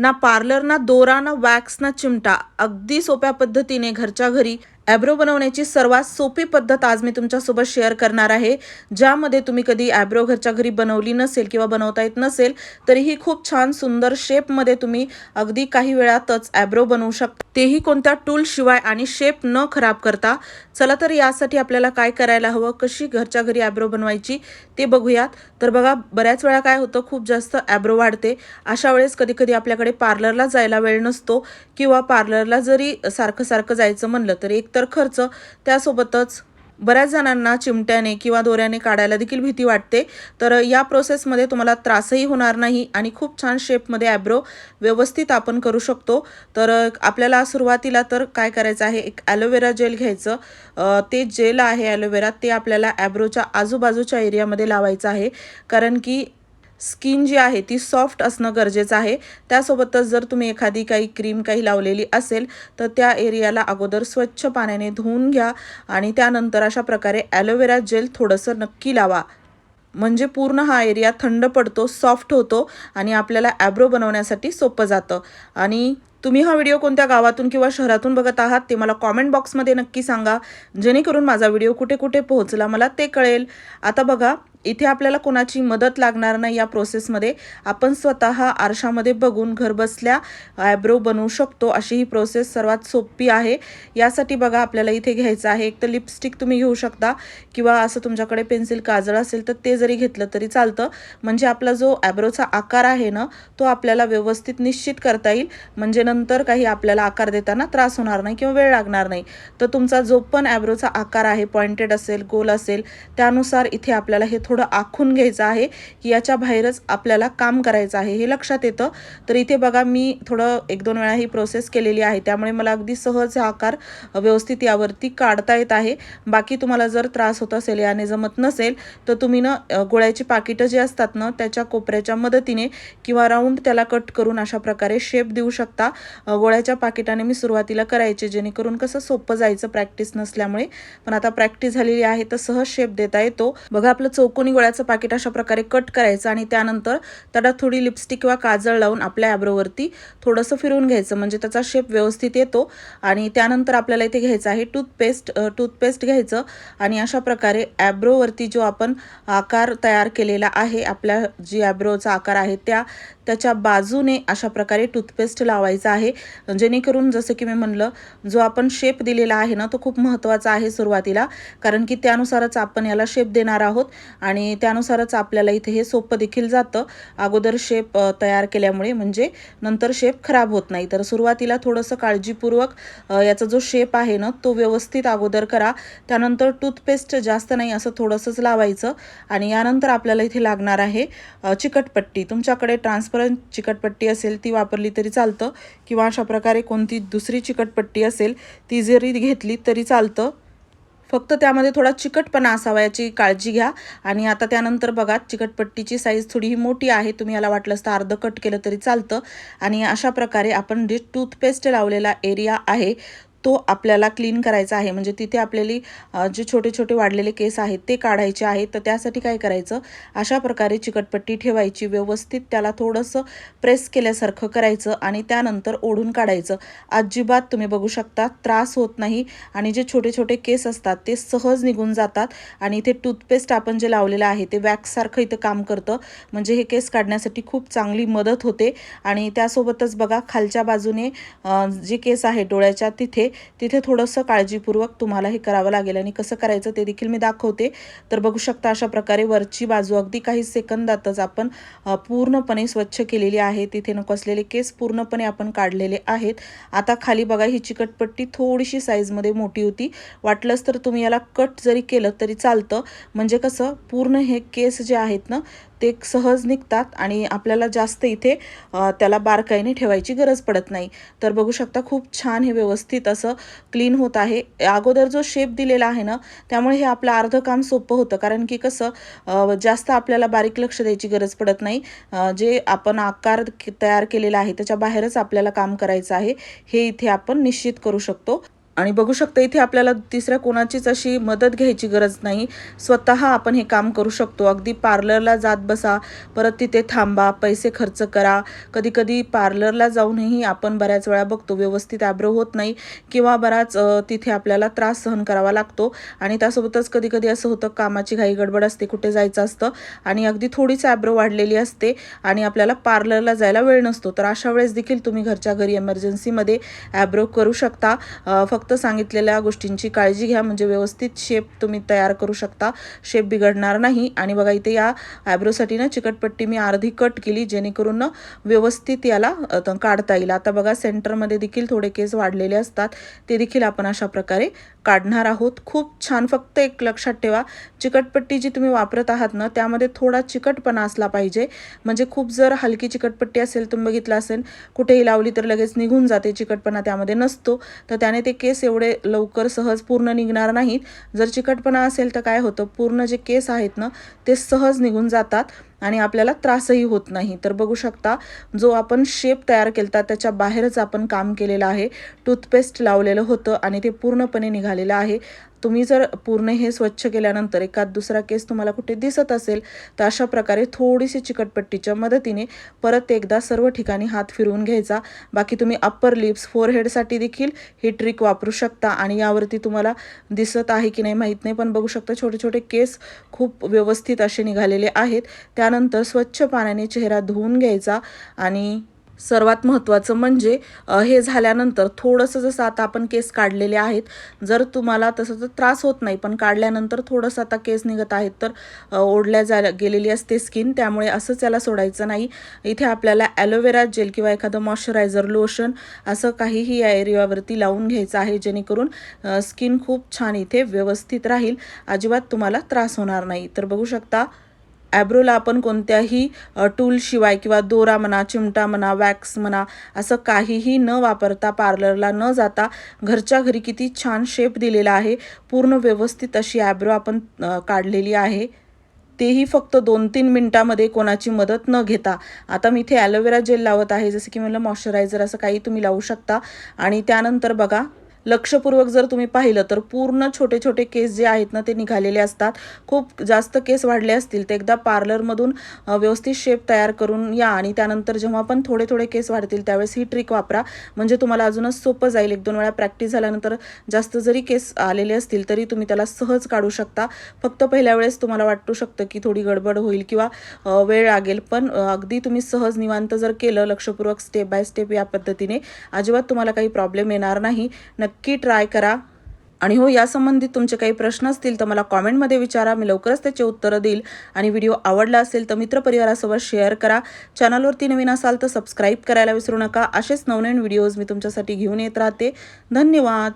ना पार्लर ना दोरा ना वॅक्स ना चिमटा. अगदी सोप्या पद्धतीने घरच्या घरी ॲब्रो बनवण्याची सर्वात सोपी पद्धत आज मी तुमच्यासोबत शेअर करणार आहे. ज्यामध्ये तुम्ही कधी ॲब्रो घरच्या घरी बनवली नसेल किंवा बनवता येत नसेल तरीही खूप छान सुंदर शेपमध्ये तुम्ही अगदी काही वेळातच ॲब्रो बनवू शकता. तेही कोणत्या टूलशिवाय आणि शेप न खराब करता. चला तर यासाठी आपल्याला काय करायला हवं कशी घरच्या घरी ॲब्रो बनवायची ते बघूयात. तर बघा बऱ्याच वेळा काय होतं खूप जास्त ॲब्रो वाढते. अशा वेळेस कधी कधी आपल्याकडे पार्लरला जायला वेळ नसतो किंवा पार्लरला जरी सारखं सारखं जायचं म्हणलं तर एक तर खर्च. त्यासोबतच बऱ्याच जणांना चिमट्याने किंवा दोऱ्याने काढायला देखील भीती वाटते. तर या प्रोसेसमध्ये तुम्हाला त्रासही होणार नाही आणि खूप छान शेपमध्ये ॲब्रो व्यवस्थित आपण करू शकतो. तर आपल्याला सुरुवातीला तर काय करायचं आहे? एक ॲलोवेरा जेल घ्यायचं. ते जेल आहे ॲलोवेरा ते आपल्याला ॲब्रोच्या आजूबाजूच्या एरियामध्ये लावायचं आहे. कारण की स्किन जी आहे ती सॉफ्ट असणं गरजेचं आहे. त्यासोबतच जर तुम्ही एखादी काही क्रीम काही लावलेली असेल तर त्या एरियाला अगोदर स्वच्छ पाण्याने धुवून घ्या आणि त्यानंतर अशा प्रकारे ॲलोवेरा जेल थोडंसं नक्की लावा. म्हणजे पूर्ण हा एरिया थंड पडतो सॉफ्ट होतो आणि आपल्याला ॲब्रो बनवण्यासाठी सोपं जातं. आणि तुम्ही हा व्हिडिओ कोणत्या गावातून किंवा शहरातून बघत आहात ते मला कॉमेंट बॉक्समध्ये नक्की सांगा. जेणेकरून माझा व्हिडिओ कुठे कुठे पोहोचला मला ते कळेल. आता बघा इथे आपल्याला कोणाची मदत लागणार नाही या प्रोसेसमध्ये आपण स्वतः आरशामध्ये बघून घरबसल्या आयब्रो बनवू शकतो. अशी ही प्रोसेस सर्वात सोपी आहे. यासाठी बघा आपल्याला इथे घ्यायचं आहे. एक तर लिपस्टिक तुम्ही घेऊ शकता. किंवा असं तुमच्याकडे पेन्सिल काजळ असेल तर ते जरी घेतलं तरी चालतं. म्हणजे आपला जो ॲब्रोचा आकार आहे ना तो आपल्याला व्यवस्थित निश्चित करता येईल. म्हणजे नंतर काही आपल्याला आकार देताना त्रास होणार नाही किंवा वेळ लागणार नाही. तर तुमचा जो पण ॲब्रोचा आकार आहे पॉइंटेड असेल गोल असेल त्यानुसार इथे आपल्याला हे थोडं आखून घ्यायचं आहे की याच्या बाहेरच आपल्याला काम करायचं आहे हे लक्षात येतं. तर इथे बघा मी थोडं एक दोन वेळा ही प्रोसेस केलेली आहे. त्यामुळे मला अगदी सहज हा आकार व्यवस्थित यावरती काढता येत आहे. बाकी तुम्हाला जर त्रास होत असेल याने जमत नसेल तर तुम्ही ना गोळ्याची पाकिटं जे असतात ना त्याच्या कोपऱ्याच्या मदतीने किंवा राऊंड त्याला कट करून अशा प्रकारे शेप देऊ शकता. गोळ्याच्या पाकिटाने मी सुरुवातीला करायचे जेणेकरून कसं सोपं जायचं प्रॅक्टिस नसल्यामुळे. पण आता प्रॅक्टिस झालेली आहे तर सहज शेप देता येतो. बघा आपलं चौकोनी गोळ्याचं पाकिट अशा प्रकारे कट करायचं आणि त्यानंतर त्याला थोडी लिपस्टिक किंवा काजळ लावून आपल्या ॲब्रोवरती थोडंसं फिरवून घ्यायचं. म्हणजे त्याचा शेप व्यवस्थित येतो आणि त्यानंतर आपल्याला इथे घ्यायचं आहे टूथपेस्ट टूथपेस्ट घ्यायचं आणि अशा प्रकारे ॲब्रोवरती जो आपण आकार तयार केलेला आहे आपल्या जी ॲब्रोचा आकार आहे त्या त्याच्या बाजूने अशा प्रकारे टूथपेस्ट लावायचा आहे. जेणेकरून जसं की मी म्हणलं जो आपण शेप दिलेला आहे ना तो खूप महत्त्वाचा आहे सुरुवातीला. कारण की त्यानुसारच आपण याला शेप देणार आहोत आणि त्यानुसारच आपल्याला इथे हे सोपं देखील जातं. अगोदर शेप तयार केल्यामुळे म्हणजे नंतर शेप खराब होत नाही. तर सुरुवातीला थोडंसं काळजीपूर्वक याचा जो शेप आहे ना तो व्यवस्थित अगोदर करा. त्यानंतर टूथपेस्ट जास्त नाही असं थोडंसंच लावायचं. आणि यानंतर आपल्याला इथे लागणार आहे चिकटपट्टी. तुमच्याकडे जोपर्यंत चिकटपट्टी असेल ती वापरली तरी चालतं किंवा अशा प्रकारे कोणती दुसरी चिकटपट्टी असेल ती जरी घेतली तरी चालतं. फक्त त्यामध्ये थोडा चिकटपणा असावा याची काळजी घ्या. आणि आता त्यानंतर बघा चिकटपट्टीची साईज थोडी ही मोठी आहे तुम्ही याला वाटलंस तर अर्ध कट केलं तरी चालतं. आणि अशा प्रकारे आपण जे टूथपेस्ट लावलेला एरिया आहे तो आपल्याला क्लीन करायचा आहे. म्हणजे तिथे आपल्याला जे छोटे छोटे वाढलेले केस आहेत ते काढायचे आहेत. तर त्यासाठी काय करायचं? अशा प्रकारे चिकटपट्टी ठेवायची. व्यवस्थित त्याला थोडंसं प्रेस केल्यासारखं करायचं आणि त्यानंतर ओढून काढायचं. अजिबात तुम्ही बघू शकता त्रास होत नाही. आणि जे छोटे छोटे केस असतात ते सहज निघून जातात. आणि इथे टूथपेस्ट आपण जे लावलेलं आहे ते वॅक्ससारखं इथं काम करतं. म्हणजे हे केस काढण्यासाठी खूप चांगली मदत होते. आणि त्यासोबतच बघा खालच्या बाजूने जे केस आहे डोळ्याच्या तिथे तिथे थोडंसं काळजीपूर्वक तुम्हाला हे करावं लागेल आणि कसं करायचं ते देखील मी दाखवते. तर बघू शकता अशा प्रकारे वरची बाजू अगदी काही सेकंदातच आपण पूर्णपणे स्वच्छ केलेली आहे. तिथे नको असलेले केस पूर्णपणे आपण काढलेले आहेत. आता खाली बघा ही चिकटपट्टी थोडीशी साईजमध्ये मोठी होती. वाटलंच तर तुम्ही याला कट जरी केलं तरी चालतं. म्हणजे कसं पूर्ण हे केस जे आहेत ना ते सहज निघतात आणि आपल्याला जास्त इथे त्याला बारकाईने ठेवायची गरज पडत नाही. तर बघू शकता खूप छान हे व्यवस्थित असं क्लीन होत आहे. अगोदर जो शेप दिलेला आहे ना त्यामुळे हे आपलं अर्ध काम सोपं होतं. कारण की कसं जास्त आपल्याला बारीक लक्ष द्यायची गरज पडत नाही. जे आपण आकार तयार केलेला आहे त्याच्या बाहेरच आपल्याला काम करायचं आहे हे इथे आपण निश्चित करू शकतो. आणि बघू शकता इथे आपल्याला तिसऱ्या कोणाचीच अशी मदत घ्यायची गरज नाही. स्वतः आपण हे काम करू शकतो. अगदी पार्लरला जात बसा परत तिथे थांबा पैसे खर्च करा. कधी कधी पार्लरला जाऊनही आपण बऱ्याच वेळा बघतो व्यवस्थित ॲब्रो होत नाही किंवा बराच तिथे आपल्याला त्रास सहन करावा लागतो. आणि त्यासोबतच कधी कधी असं होतं कामाची घाई गडबड असते कुठे जायचं असतं आणि अगदी थोडीच ॲब्रो वाढलेली असते आणि आपल्याला पार्लरला जायला वेळ नसतो. तर अशा वेळेस देखील तुम्ही घरच्या घरी एमर्जन्सीमध्ये ॲब्रो करू शकता. फक्त फक्त सांगितलेल्या गोष्टींची काळजी घ्या. म्हणजे व्यवस्थित शेप तुम्ही तयार करू शकता. शेप बिघडणार नाही. आणि बघा इथे या आयब्रोसाठी ना चिकटपट्टी मी अर्धी कट केली जेणेकरून ना व्यवस्थित याला काढता येईल. आता बघा सेंटरमध्ये देखील थोडे केस वाढलेले असतात. ते देखील आपण अशा प्रकारे काढणार आहोत. खूप छान फक्त एक लक्षात ठेवा. चिकटपट्टी जी तुम्ही वापरत आहात ना त्यामध्ये थोडा चिकटपणा असला पाहिजे. म्हणजे खूप जर हलकी चिकटपट्टी असेल तुम्ही बघितलं असेल कुठेही लावली तर लगेच निघून जाते चिकटपणा त्यामध्ये नसतो. तर त्याने ते केस एवढे लवकर सहज पूर्ण निघणार नाहीत. जर चिकटपणा असेल तर काय होतं पूर्ण जे केस आहेत ना ते सहज निघून जातात. आणि आपल्याला त्रासही होत नाही. तर बघू शकता जो आपण शेप तयार केलता त्याच्या बाहेरच आपण काम केलेलं आहे. टूथपेस्ट लावलेलं होतं आणि ते पूर्णपणे निघालेलं आहे. तुम्ही जर पूर्ण हे स्वच्छ केल्यानंतर एखाद दुसरा केस तुम्हाला कुठे दिसत असेल तर अशा प्रकारे थोडीशी चिकटपट्टीच्या मदतीने परत एकदा सर्व ठिकाणी हात फिरवून घ्यायचा. बाकी तुम्ही अप्पर लिप्स फोरहेडसाठी देखील ही ट्रिक वापरू शकता आणि यावरती तुम्हाला दिसत आहे की नाही माहीत नाही. पण बघू शकता छोटे छोटे केस खूप व्यवस्थित असे निघालेले आहेत. त्या त्यानंतर स्वच्छ पाण्याने चेहरा धुवून घ्यायचा आणि सर्वात महत्त्वाचं म्हणजे हे झाल्यानंतर थोडंसं जसं आता आपण केस काढलेले आहेत जर तुम्हाला तसं तर त्रास होत नाही पण काढल्यानंतर थोडंसं आता केस निघत आहेत तर ओढल्या जा गेलेली असते स्किन त्यामुळे असंच याला सोडायचं नाही. इथे आपल्याला ॲलोवेरा जेल किंवा एखादं मॉइश्चरायझर लोशन असं काहीही या एरियावरती लावून घ्यायचं आहे जेणेकरून स्किन खूप छान इथे व्यवस्थित राहील. अजिबात तुम्हाला त्रास होणार नाही. तर बघू शकता ॲब्रोला आपण कोणत्याही टूलशिवाय किंवा दोरा म्हणा चिमटा म्हणा वॅक्स म्हणा असं काहीही न वापरता पार्लरला न जाता घरच्या घरी किती छान शेप दिलेला आहे. पूर्ण व्यवस्थित अशी ॲब्रो आपण काढलेली आहे. तेही फक्त दोन तीन मिनटामध्ये कोणाची मदत न घेता. आता मी इथे ॲलोवेरा जेल लावत आहे. जसं की मला मॉइश्चरायझर असं काही तुम्ही लावू शकता. आणि त्यानंतर बघा लक्षपूर्वक जर तुम्ही पाहिलं तर पूर्ण छोटे छोटे केस जे आहेत ना ते निघालेले असतात. खूप जास्त केस वाढले असतील तर एकदा पार्लरमधून व्यवस्थित शेप तयार करून या आणि त्यानंतर जेव्हा पण थोडे थोडे केस वाढतील त्यावेळेस ही ट्रिक वापरा. म्हणजे तुम्हाला अजूनच सोपं जाईल. एक दोन वेळा प्रॅक्टिस झाल्यानंतर जास्त जरी केस आलेले असतील तरी तुम्ही त्याला सहज काढू शकता. फक्त पहिल्या वेळेस तुम्हाला वाटू शकतं की थोडी गडबड होईल किंवा वेळ लागेल. पण अगदी तुम्ही सहज निवांत जर केलं लक्षपूर्वक स्टेप बाय स्टेप या पद्धतीने अजिबात तुम्हाला काही प्रॉब्लेम येणार नाही. नक्की ट्राय करा. आणि हो यासंबंधित तुमचे काही प्रश्न असतील तर मला कॉमेंटमध्ये विचारा. मी लवकरच त्याचे उत्तरं देईल. आणि व्हिडिओ आवडला असेल तर मित्रपरिवारासोबत शेअर करा. चॅनलवरती नवीन असाल तर सबस्क्राईब करायला विसरू नका. असेच नवनवीन व्हिडिओज मी तुमच्यासाठी घेऊन येत राहते. धन्यवाद.